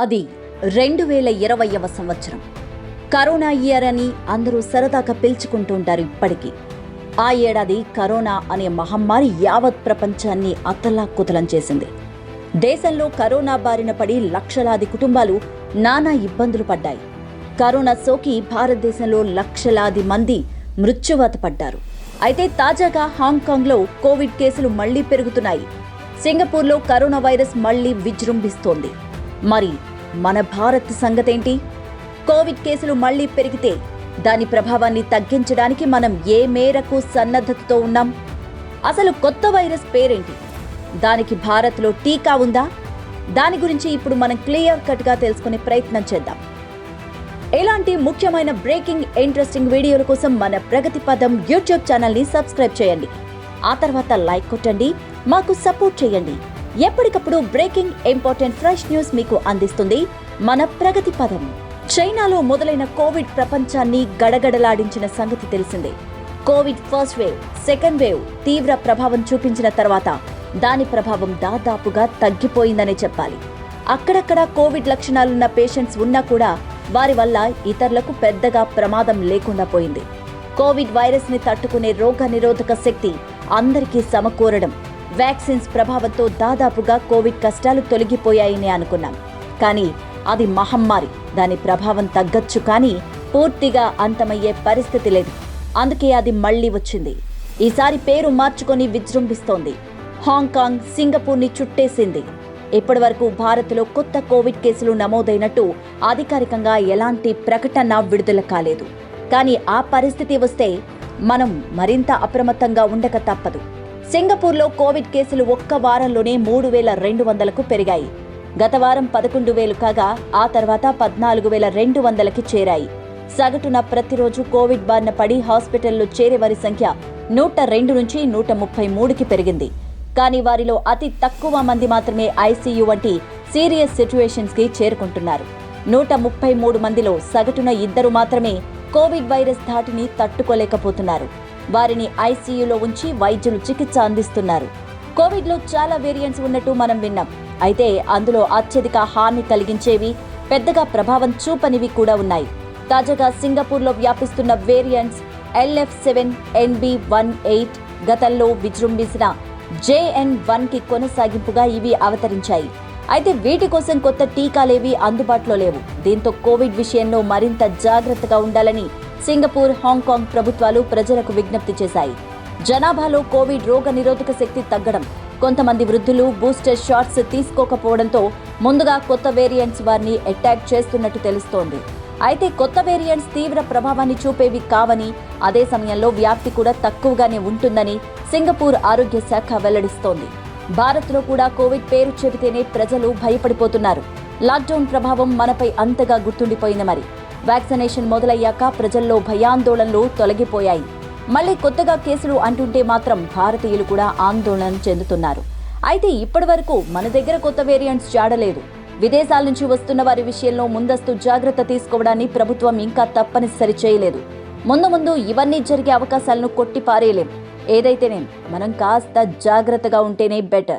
అది రెండు వేల ఇరవైవ సంవత్సరం. కరోనా ఇయర్ అని అందరూ సరదాగా పిలుచుకుంటూ ఉంటారు ఇప్పటికీ. ఆ ఏడాది కరోనా అనే మహమ్మారి యావత్ ప్రపంచాన్ని అతలా కుతలం చేసింది. దేశంలో కరోనా బారిన పడి లక్షలాది కుటుంబాలు నానా ఇబ్బందులు పడ్డాయి. కరోనా సోకి భారతదేశంలో లక్షలాది మంది మృత్యువాత పడ్డారు. అయితే తాజాగా హాంకాంగ్లో కోవిడ్ కేసులు మళ్ళీ పెరుగుతున్నాయి. సింగపూర్లో కరోనా వైరస్ మళ్ళీ విజృంభిస్తోంది. మరి మన భారత్ సంగతేంటి? కోవిడ్ కేసులు మళ్ళీ పెరిగితే దాని ప్రభావాన్ని తగ్గించడానికి మనం ఏ మేరకు సన్నద్ధతతో ఉన్నాం? అసలు కొత్త వైరస్ పేరేంటి? దానికి భారత్లో టీకా ఉందా? దాని గురించి ఇప్పుడు మనం క్లియర్ కట్గా తెలుసుకునే ప్రయత్నం చేద్దాం. ఇలాంటి ముఖ్యమైన బ్రేకింగ్ ఇంట్రెస్టింగ్ వీడియోల కోసం మన ప్రగతి పదం యూట్యూబ్ ఛానల్ని సబ్స్క్రైబ్ చేయండి. ఆ తర్వాత లైక్ కొట్టండి మాకు సపోర్ట్ చేయండి. ఎప్పటికప్పుడు బ్రేకింగ్ ఇంపార్టెంట్ ఫ్రెష్ న్యూస్ మీకు అందిస్తుంది మన ప్రగతి పదం చైనాలో మొదలైన కోవిడ్ ప్రపంచాన్ని గడగడలాడించిన సంగతి తెలిసిందే. Covid first wave second wave తీవ్ర ప్రభావం చూపించిన తర్వాత దాని ప్రభావం దాదాపుగా తగ్గిపోయిందనే చెప్పాలి. అక్కడక్కడ కోవిడ్ లక్షణాలున్న పేషెంట్స్ ఉన్నా కూడా వారి వల్ల ఇతరులకు పెద్దగా ప్రమాదం లేకుండా పోయింది. కోవిడ్ వైరస్ని తట్టుకునే రోగ నిరోధక శక్తి అందరికీ సమకూరడం వ్యాక్సిన్స్ ప్రభావంతో దాదాపుగా కోవిడ్ కష్టాలు తొలగిపోయాయని అనుకున్నాం. కానీ అది మహమ్మారి. దాని ప్రభావం తగ్గొచ్చు కానీ పూర్తిగా అంతమయ్యే పరిస్థితి లేదు. అందుకే అది మళ్ళీ వచ్చింది. ఈసారి పేరు మార్చుకొని విజృంభిస్తోంది. హాంకాంగ్ సింగపూర్ని చుట్టేసింది. ఇప్పటి వరకు భారత్లో కొత్త కోవిడ్ కేసులు నమోదైనట్టు అధికారికంగా ఎలాంటి ప్రకటన విడుదల కాలేదు. కానీ ఆ పరిస్థితి వస్తే మనం మరింత అప్రమత్తంగా ఉండక తప్పదు. సింగపూర్లో కోవిడ్ కేసులు ఒక్క వారంలోనే మూడు వేల రెండు వందలకు పెరిగాయి. గత వారం పదకొండు వేలు కాగా ఆ తర్వాత పద్నాలుగు వేల రెండు వందలకి చేరాయి. సగటున ప్రతిరోజు కోవిడ్ బారిన పడి హాస్పిటల్లో చేరే వారి సంఖ్య నూట రెండు నుంచి నూట ముప్పై మూడుకి పెరిగింది. కానీ వారిలో అతి తక్కువ మంది మాత్రమే ఐసీయూ వంటి సీరియస్ సిచ్యువేషన్స్కి చేరుకుంటున్నారు. నూట ముప్పై మూడు మందిలో సగటున ఇద్దరు మాత్రమే కోవిడ్ వైరస్ ధాటిని తట్టుకోలేకపోతున్నారు. వారిని ఐసీయూలో ఉంచి వైద్యులు చికిత్స అందిస్తున్నారు. కోవిడ్లో చాలా వేరియంట్స్ ఉన్నట్టు మనం విన్నాం. అయితే అందులో అత్యధిక హాని కలిగించేవి పెద్దగా ప్రభావం చూపనివి కూడా ఉన్నాయి. తాజాగా సింగపూర్లో వ్యాపిస్తున్న variants LF seven NB one eight గతంలో విజృంభించిన జేఎన్ వన్కి కొనసాగింపుగా ఇవి అవతరించాయి. అయితే వీటి కోసం కొత్త టీకాలేవి అందుబాటులో లేవు. దీంతో కోవిడ్ విషయంలో మరింత జాగ్రత్తగా ఉండాలని సింగపూర్ హాంకాంగ్ ప్రభుత్వాలు ప్రజలకు విజ్ఞప్తి చేశాయి. జనాభాలో కోవిడ్ రోగ నిరోధక శక్తి తగ్గడం కొంతమంది వృద్ధులు బూస్టర్ షాట్స్ తీసుకోకపోవడంతో ముందుగా కొత్త వేరియంట్స్ వారిని అటాక్ చేస్తున్నట్టు తెలుస్తోంది. అయితే కొత్త వేరియంట్స్ తీవ్ర ప్రభావాన్ని చూపేవి కావని అదే సమయంలో వ్యాప్తి కూడా తక్కువగానే ఉంటుందని సింగపూర్ ఆరోగ్య శాఖ వెల్లడిస్తోంది. భారత్లో కూడా కోవిడ్ పేరు చెబితేనే ప్రజలు భయపడిపోతున్నారు. లాక్డౌన్ ప్రభావం మనపై అంతగా గుర్తుండిపోయింది మరి. వ్యాక్సినేషన్ మొదలయ్యాక ప్రజల్లో భయాందోళనలు తొలగిపోయాయి. మళ్ళీ కొత్తగా కేసులు అంటుంటే మాత్రం భారతీయులు కూడా ఆందోళన చెందుతున్నారు. అయితే ఇప్పటి వరకు మన దగ్గర కొత్త వేరియంట్స్ జాడలేదు. విదేశాల నుంచి వస్తున్న వారి విషయంలో ముందస్తు జాగ్రత్త తీసుకోవడాన్ని ప్రభుత్వం ఇంకా తప్పనిసరి చేయలేదు. ముందు ముందు ఇవన్నీ జరిగే అవకాశాలను కొట్టి పారేయలేం ఏదైతేనేం మనం కాస్త జాగ్రత్తగా ఉంటేనే బెటర్